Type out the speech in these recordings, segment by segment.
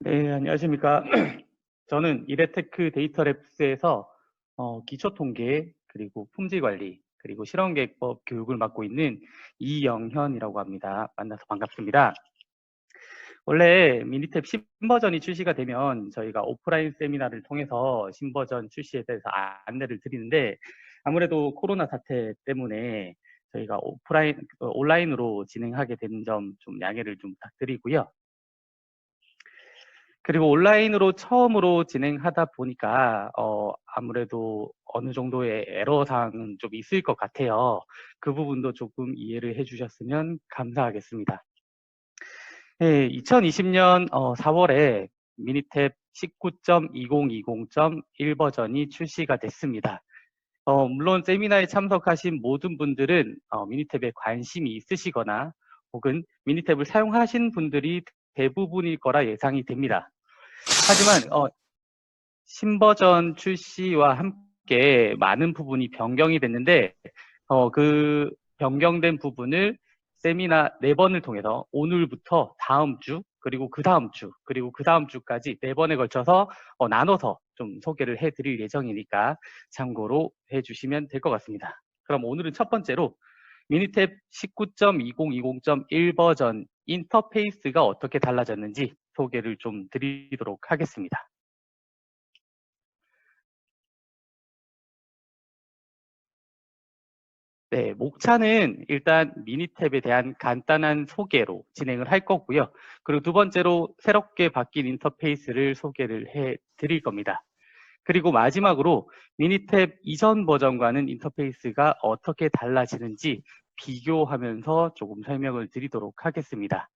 네, 안녕하십니까. 저는 이레테크 데이터랩스에서 어, 기초통계, 그리고 품질관리, 그리고 실험계획법 교육을 맡고 있는 이영현이라고 합니다. 만나서 반갑습니다. 원래 미니탭 신버전이 출시가 되면 저희가 오프라인 세미나를 통해서 신버전 출시에 대해서 안내를 드리는데 아무래도 코로나 사태 때문에 저희가 오프라인, 어, 온라인으로 진행하게 된 점 좀 양해를 좀 부탁드리고요. 그리고 온라인으로 처음으로 진행하다 보니까 어, 아무래도 어느 정도의 애로사항은 좀 있을 것 같아요. 그 부분도 조금 이해를 해주셨으면 감사하겠습니다. 네, 2020년 어, 4월에 미니탭 19.2020.1 버전이 출시가 됐습니다. 어, 물론 세미나에 참석하신 모든 분들은 어, 미니탭에 관심이 있으시거나 혹은 미니탭을 사용하신 분들이 대부분일 거라 예상이 됩니다. 하지만 어, 신버전 출시와 함께 많은 부분이 변경이 됐는데 어, 그 변경된 부분을 세미나 네 번을 통해서 오늘부터 다음 주 그리고 그 다음 주 그리고 그 다음 주까지 네 번에 걸쳐서 어, 나눠서 좀 소개를 해드릴 예정이니까 참고로 해주시면 될 것 같습니다. 그럼 오늘은 첫 번째로 미니탭 19.2020.1 버전 인터페이스가 어떻게 달라졌는지 소개를 좀 드리도록 하겠습니다. 네, 목차는 일단 미니탭에 대한 간단한 소개로 진행을 할 거고요. 그리고 두 번째로 새롭게 바뀐 인터페이스를 소개를 해 드릴 겁니다. 그리고 마지막으로 미니탭 이전 버전과는 인터페이스가 어떻게 달라지는지 비교하면서 조금 설명을 드리도록 하겠습니다.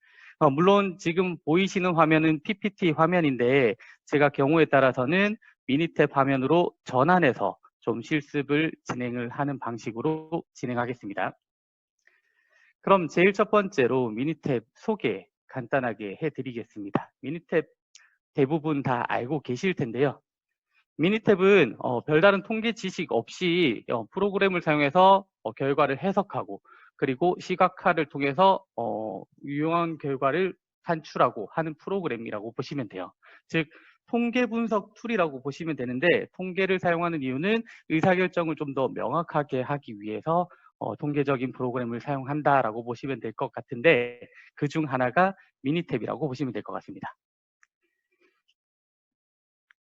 어, 물론 지금 보이시는 화면은 PPT 화면인데 제가 경우에 따라서는 미니탭 화면으로 전환해서 좀 실습을 진행을 하는 방식으로 진행하겠습니다. 그럼 제일 첫 번째로 미니탭 소개 간단하게 해드리겠습니다. 미니탭 대부분 다 알고 계실 텐데요. 미니탭은 어, 별다른 통계 지식 없이 어, 프로그램을 사용해서 어, 결과를 해석하고 그리고 시각화를 통해서 어, 유용한 결과를 산출하고 하는 프로그램이라고 보시면 돼요. 즉 통계 분석 툴이라고 보시면 되는데 통계를 사용하는 이유는 의사결정을 좀 더 명확하게 하기 위해서 어, 통계적인 프로그램을 사용한다라고 보시면 될 것 같은데 그 중 하나가 미니탭이라고 보시면 될 것 같습니다.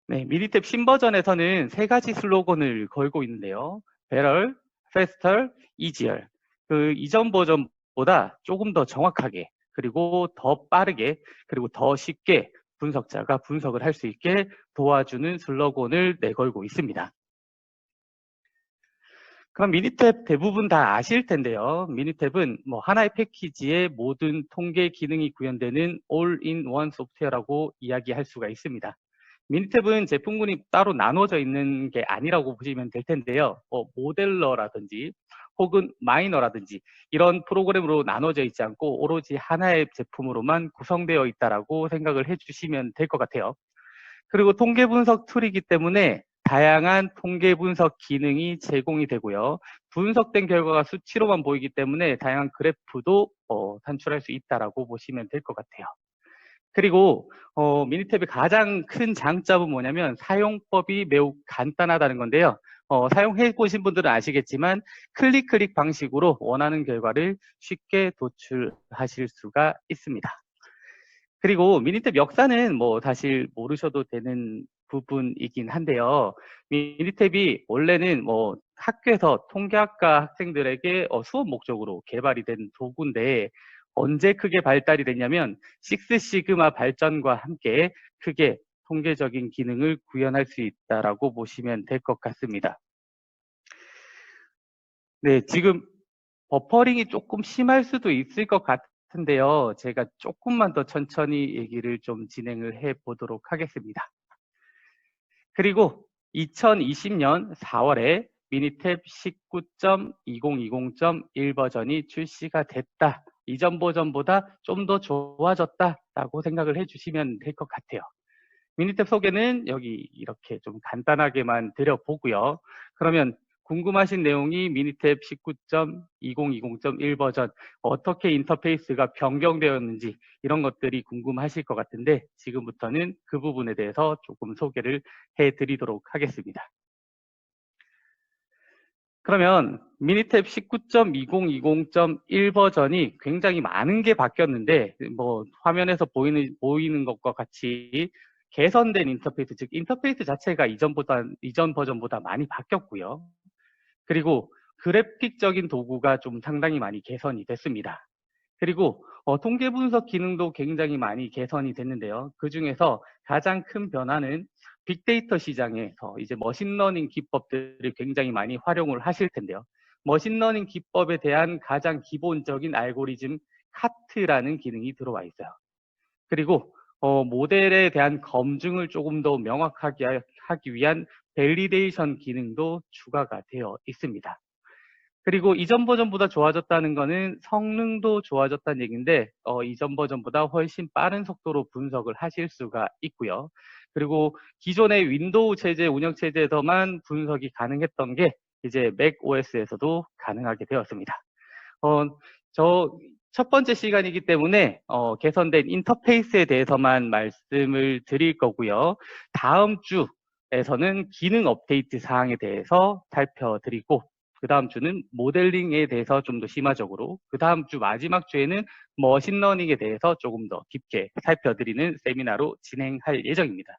네, 미니탭 신버전에서는 세 가지 슬로건을 걸고 있는데요. Better, Faster, Easier. 그 이전 버전보다 조금 더 정확하게 그리고 더 빠르게 그리고 더 쉽게 분석자가 분석을 할 수 있게 도와주는 슬로건을 내걸고 있습니다. 그럼 미니탭 대부분 다 아실 텐데요. 미니탭은 뭐 하나의 패키지에 모든 통계 기능이 구현되는 all-in-one 소프트웨어라고 이야기할 수가 있습니다. 미니탭은 제품군이 따로 나눠져 있는 게 아니라고 보시면 될 텐데요. 뭐 모델러라든지 혹은 마이너라든지 이런 프로그램으로 나눠져 있지 않고 오로지 하나의 제품으로만 구성되어 있다라고 생각을 해주시면 될 것 같아요. 그리고 통계 분석 툴이기 때문에 다양한 통계 분석 기능이 제공이 되고요. 분석된 결과가 수치로만 보이기 때문에 다양한 그래프도 어, 산출할 수 있다라고 보시면 될 것 같아요. 그리고 어, 미니탭의 가장 큰 장점은 뭐냐면 사용법이 매우 간단하다는 건데요. 어, 사용해 보신 분들은 아시겠지만 클릭 클릭 방식으로 원하는 결과를 쉽게 도출하실 수가 있습니다. 그리고 미니탭 역사는 뭐 사실 모르셔도 되는 부분이긴 한데요. 미니탭이 원래는 뭐 학교에서 통계학과 학생들에게 어, 수업 목적으로 개발이 된 도구인데 언제 크게 발달이 됐냐면 6 시그마 발전과 함께 크게 통계적인 기능을 구현할 수 있다라고 보시면 될 것 같습니다. 네, 지금 버퍼링이 조금 심할 수도 있을 것 같은데요. 제가 조금만 더 천천히 얘기를 좀 진행을 해 보도록 하겠습니다. 그리고 2020년 4월에 미니탭 19.2020.1 버전이 출시가 됐다. 이전 버전보다 좀 더 좋아졌다라고 생각을 해주시면 될 것 같아요. 미니탭 소개는 여기 이렇게 좀 간단하게만 드려보고요. 그러면 궁금하신 내용이 미니탭 19.2020.1 버전 어떻게 인터페이스가 변경되었는지 이런 것들이 궁금하실 것 같은데 지금부터는 그 부분에 대해서 조금 소개를 해드리도록 하겠습니다. 그러면 미니탭 19.2020.1 버전이 굉장히 많은 게 바뀌었는데 뭐 화면에서 보이는 보이는 것과 같이 개선된 인터페이스 즉 인터페이스 자체가 이전보다 이전 버전보다 많이 바뀌었고요. 그리고 그래픽적인 도구가 좀 상당히 많이 개선이 됐습니다. 그리고 어, 통계 분석 기능도 굉장히 많이 개선이 됐는데요. 그 중에서 가장 큰 변화는 빅데이터 시장에서 이제 머신러닝 기법들을 굉장히 많이 활용을 하실 텐데요. 머신러닝 기법에 대한 가장 기본적인 알고리즘 카트라는 기능이 들어와 있어요. 그리고 어, 모델에 대한 검증을 조금 더 명확하게 하기 위한 밸리데이션 기능도 추가가 되어 있습니다. 그리고 이전 버전보다 좋아졌다는 것은 성능도 좋아졌다는 얘기인데 어, 이전 버전보다 훨씬 빠른 속도로 분석을 하실 수가 있고요. 그리고 기존의 윈도우 체제 운영 체제에서만 분석이 가능했던 게 이제 맥 OS에서도 가능하게 되었습니다. 어, 저 첫 번째 시간이기 때문에 어, 개선된 인터페이스에 대해서만 말씀을 드릴 거고요. 다음 주에서는 기능 업데이트 사항에 대해서 살펴드리고 그 다음 주는 모델링에 대해서 좀 더 심화적으로 그 다음 주 마지막 주에는 머신러닝에 대해서 조금 더 깊게 살펴드리는 세미나로 진행할 예정입니다.